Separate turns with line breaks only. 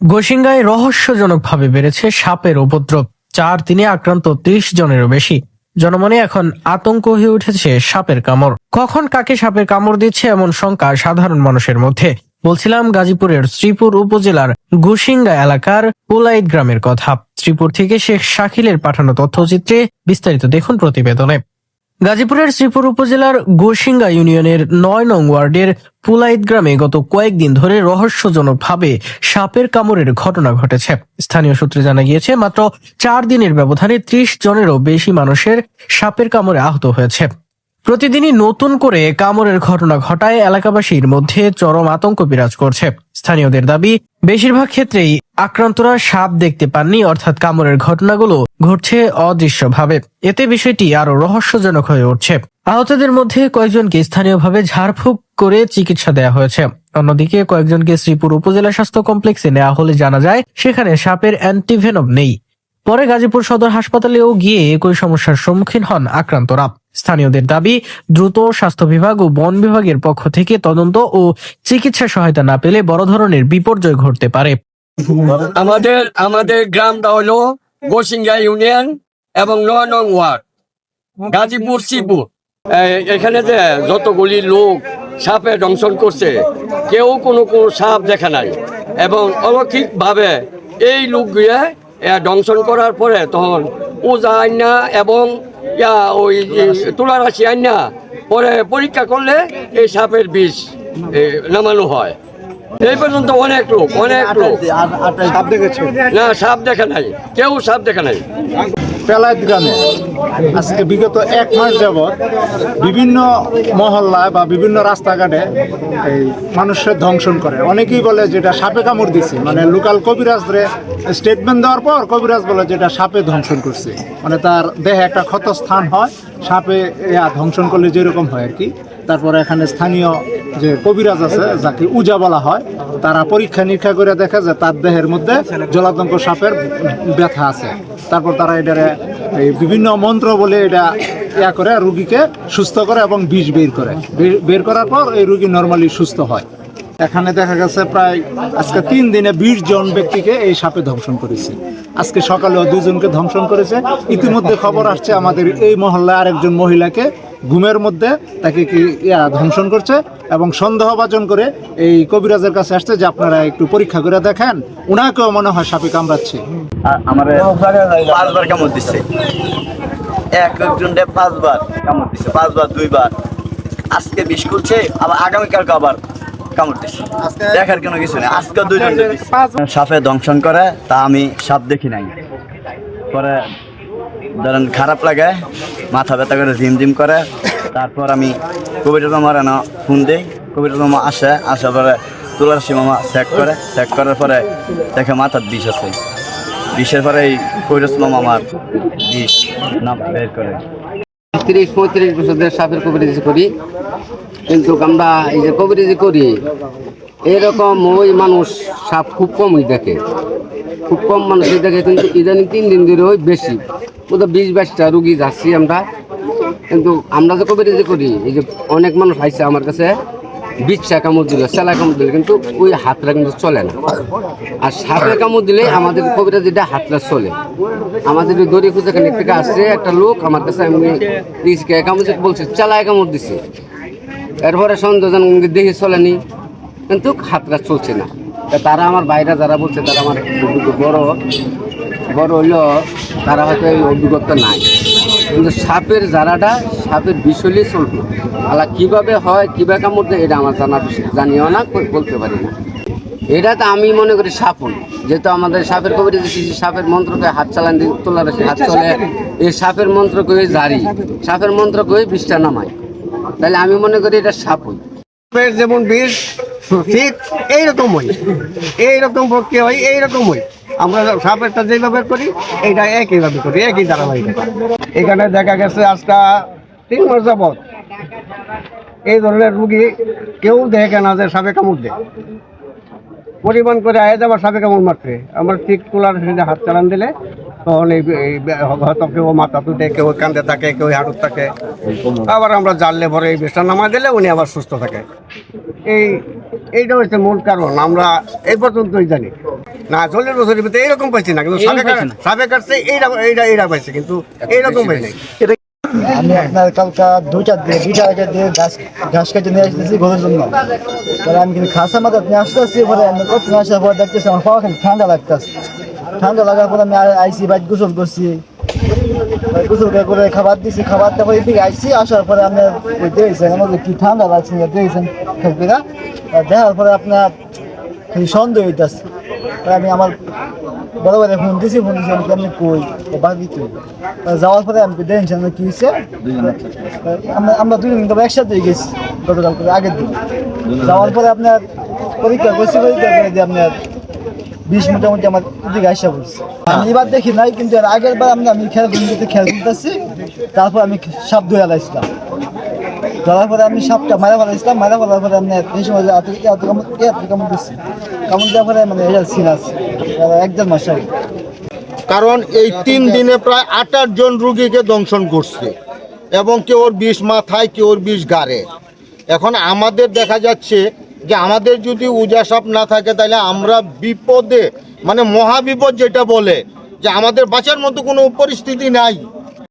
গোসিঙ্গায় রহস্যজনকভাবে বেড়েছে সাপের উপদ্রব। চার দিনে আক্রান্ত ত্রিশ জনেরও বেশি। জনমনে এখন আতঙ্ক হয়ে উঠেছে সাপের কামড়। কখন কাকে সাপের কামড় দিচ্ছে এমন শঙ্কা সাধারণ মানুষের মধ্যে? বলছিলাম গাজীপুরের শ্রীপুর উপজেলার গুসিঙ্গা এলাকার পোলাইট গ্রামের কথা। শ্রীপুর থেকে শেখ শাকিলের পাঠানো তথ্যচিত্রে বিস্তারিত দেখুন প্রতিবেদনে। গাজীপুরের শ্রীপুর উপজেলার গোসিঙ্গা ইউনিয়নের নয় নং ওয়ার্ডের পুলাইত গ্রামে গত কয়েকদিন ধরে রহস্যজনকভাবে সাপের কামড়ের ঘটনা ঘটেছে। স্থানীয় সূত্রে জানা গিয়েছে, মাত্র চার দিনের ব্যবধানে ত্রিশ জনেরও বেশি মানুষের সাপের কামড়ে আহত হয়েছে। প্রতিদিনই নতুন করে কামড়ের ঘটনা ঘটায় এলাকাবাসীর মধ্যে চরম আতঙ্ক বিরাজ করছে। স্থানীয়দের দাবি, বেশিরভাগ ক্ষেত্রেই আক্রান্তরা সাপ দেখতে পাননি, অর্থাৎ কামড়ের ঘটনাগুলো ঘটছে অদৃশ্যভাবে। এতে বিষয়টি আরও রহস্যজনক হয়ে উঠছে। আহতদের মধ্যে কয়েকজনকে স্থানীয়ভাবে ঝাড়ফুঁক করে চিকিৎসা দেওয়া হয়েছে। অন্যদিকে কয়েকজনকে শ্রীপুর উপজেলা স্বাস্থ্য কমপ্লেক্সে নেওয়া হলে জানা যায়, সেখানে সাপের অ্যান্টিভেনম নেই। পরে গাজীপুর সদর হাসপাতালেও গিয়ে একই সমস্যার সম্মুখীন হন আক্রান্তরা। স্থানীয়দের দাবি, দ্রুত স্বাস্থ্য বিভাগ ও বন বিভাগের পক্ষ থেকে তদন্ত ও চিকিৎসা সহায়তা না পেলে বড় ধরনের বিপর্যয় ঘটতে পারে।
আমাদের আমাদের গ্রামটা হলো গোসিঙ্গা ইউনিয়ন এবং নয় নং ওয়ার্ড। গাজীপুর, শ্রীপুর। এখানে যে যতগুলি লোক সাপে দংশন করছে, কেউ কোনো কোনো সাপ দেখা নাই এবং অলৌকিকভাবে এই লোকগুলো দংশন করার পরে তখন ওজা আইনা এবং ইয়া ওই তুলা রাশি আইনা পরে পরীক্ষা করলে এই সাপের বিষ নামানো হয়। এই পর্যন্ত অনেক লোক অনেক লোক।
সাপ দেখেছে?
না সাপ দেখা নাই। কেউ সাপ দেখা নাই।
গ্রামে আজকে বিগত এক মাস যাবৎ বিভিন্ন মহল্লায় বা বিভিন্ন রাস্তাঘাটে এই মানুষের ধ্বংসন করে। অনেকেই বলে যেটা সাপে কামড় দিছে। মানে লোকাল কবিরাজরে স্টেটমেন্ট দেওয়ার পর কবিরাজ বলে যেটা সাপে ধ্বংসন করছে। মানে তার দেহে একটা ক্ষত স্থান হয় সাপে ইয়া ধ্বংসন করলে যেরকম হয় আর কি। তারপরে এখানে স্থানীয় যে কবিরাজ আছে, যাকে উজা বলা হয়, তারা পরীক্ষা নিরীক্ষা করে দেখে যে তার দেহের মধ্যে জলাতঙ্ক সাপের ব্যথা আছে। তারপর তারা এটারে এই বিভিন্ন মন্ত্র বলে এটা ইয়া করে, রুগীকে সুস্থ করে এবং বিষ বের করে। বের- করার পর এই রুগী নর্মালি সুস্থ হয়। এখানে দেখা গেছে প্রায় আজকে তিন দিনে বিশ জন ব্যক্তিকে এই সাপে ধ্বংসন করেছে। আজকে সকালেও দুজনকে ধ্বংসন করেছে। ইতিমধ্যে খবর আসছে আমাদের এই মহল্লায় আরেকজন মহিলাকে ঘুমের মধ্যে তাকে কি ইয়া ধ্বংসন করছে এবং সন্দেহভাজন করে এই কবিরাজের কাছে আসছে যে আপনারা একটু পরীক্ষা করে দেখেন। উনাকেও মনে হয় সাপে কামড়াচ্ছে।
আমার পাঁচবার কামড় দিচ্ছে। এক পাঁচবার কামড় দিচ্ছে পাঁচবার দুইবার। আজকে বিষ করছে আবার আগামীকালকে আবার কামড় দিচ্ছে। দেখার কোনো কিছু নেই। আজকে দুইজন সাপে দংশন করে তা আমি সাপ দেখি নাই। পরে ধরেন খারাপ লাগে, মাথা ব্যথা করে ঝিম ঝিম করে, তারপর আমি কবিতা মামা না ফোন দিই, কবিতা মামা আসে, আসার পরে তুলাসী মামা চেক করে চেক করার পরে দেখে মাথার বিষ আছে। বিষের পরে এই কৈরস মামা আমার বিষ নাম বের করে।
তিরিশ পঁয়ত্রিশ বছর ধরে সাপের কবিরাজি করি, কিন্তু আমরা এই যে কবিরাজি করি, এরকম ওই মানুষ সাপ খুব কমই দেখে। খুব কম মানুষই দেখে, কিন্তু ইদানিং তিন দিন ধরে ওই বেশি। বোধহয় বিশ বাইশটা রুগী যাচ্ছি আমরা। কিন্তু আমরা যে কবিরাজি করি, এই যে অনেক মানুষ আইসে আমার কাছে, বিচ্ছা কামড় দিল সেলা কামড় দিল, কিন্তু ওই হাতটা কিন্তু চলে না। আর সাপের কামড় দিলে আমাদের কবিরা যেটা, হাতটা চলে। আমাদের ওই দড়ি খুঁজেখানে থেকে আসছে একটা লোক, আমার কাছে আমি রিস্কে কামড় বলছে, চালায় কামড় দিছে। এরপরে সন্দেহজন দেখে চলেনি। কিন্তু হাতটা চলছে না। তারা আমার বাইরে যারা বলছে, তারা আমার বড় বড় হইলেও তারা হয়তো এই অভিজ্ঞতা নাই। কিন্তু সাপের জারাটা সাপের বিষ হলেই চলবে। আলা কীভাবে হয় কীভাবে কামড় দেয় এটা আমার জানা জানিও না বলতে পারি না। এটা তো আমি মনে করি সাপন। যেহেতু আমাদের সাপের কবিতা দেখেছি সাপের মন্ত্রকে হাত চালান দিয়ে তোলার হাত চলে, এই সাপের মন্ত্র কয়ে জারি। সাপের মন্ত্র কয়ে বিষটা নামায়। তাহলে আমি মনে করি এটা
সাপের যেমন বিষ, ঠিক এইরকমই। এইরকম প্রক্রিয়া হয়, এইরকমই। আমরা সাপেরটা যেভাবে করি, এইটা একইভাবে করি, একই ধারাবাহিকতা। এখানে দেখা গেছে তিন মাস যাবৎ এই ধরনের রুগী কেউ দেখে না যে সাপে কামড় পরিমাণ করে আয় যাবার সাপে কামড় মারছে। আমার ঠিক তোলার হাত চালান দিলে, তখন এই হয়তো কেউ মাথা তুটে কেউ কান্দে থাকে, কেউ হাঁটুর থাকে। আবার আমরা জানলে পরে এই বিষটা নামা দিলে উনি আবার সুস্থ থাকে। এই এইটা হচ্ছে মূল কারণ। আমরা এই পর্যন্তই জানি। না চল্লিশ বছরের ভিতরে এইরকম পাইছি না কিন্তু কাটছে এইটা এইটা এইটা পাইছে কিন্তু এইরকম পাই নাই
আমি আপনার কালকা দুইটা দিয়ে দুইটা আগে দিয়ে ঘাস ঘাস কেটে নিয়ে আসতেছি গরুর জন্য। পরে আমি কিন্তু খাসা মাথা নিয়ে আসতে আসছি পরে আমি কত আসার পর দেখতেছি আমার পাওয়া খালি ঠান্ডা লাগতেছে। ঠান্ডা লাগার পর আমি আইসি বাইক গোসল করছি। গোসল করে খাবার দিছি খাবার এদিকে আইসি আসার পরে আপনি ওই দিয়েছেন আমাদের কি ঠান্ডা লাগছে দিয়েছেন খেলবে না? আর দেখার পরে আপনার খালি সন্দেহ হইতেছে। আমি আমার বড় বড় ফোন দিছি ফোন দিছি আমি কেমনি কই? বাকি তুই যাওয়ার পরে আমি আমি কি হয়েছে আমরা আমরা দুজন কিন্তু একসাথে গেছি গতকাল করে আগের দিন। যাওয়ার পরে আপনার পরীক্ষা করছি পরীক্ষা করে দিয়ে আপনার বিশ মোটামুটি আমার এদিকে আসা বলছে আমি এবার দেখি নাই কিন্তু আগের বার আমি আমি খেলা খেলা করতেছি তারপর আমি সাপ ধরে লাইছিলাম। ধরার পরে আমি সাপটা মারা ফেলাইছিলাম মারা ফেলার পরে আমি এই সময় এত কামড় এত কামড় দিচ্ছি কামড় দেওয়ার পরে মানে এটা ছিল আছে। এক দেড় মাস
কারণ এই তিন দিনে প্রায় আঠাশ জন রুগীকে দংশন করছে। এবং কেউর বিষ মাথায় কেউর বিষ গাড়ে। এখন আমাদের দেখা যাচ্ছে যে আমাদের যদি উজা সাপ না থাকে, তাহলে আমরা বিপদে মানে মহাবিপদ যেটা বলে, যে আমাদের বাঁচার মতো কোনো পরিস্থিতি নাই।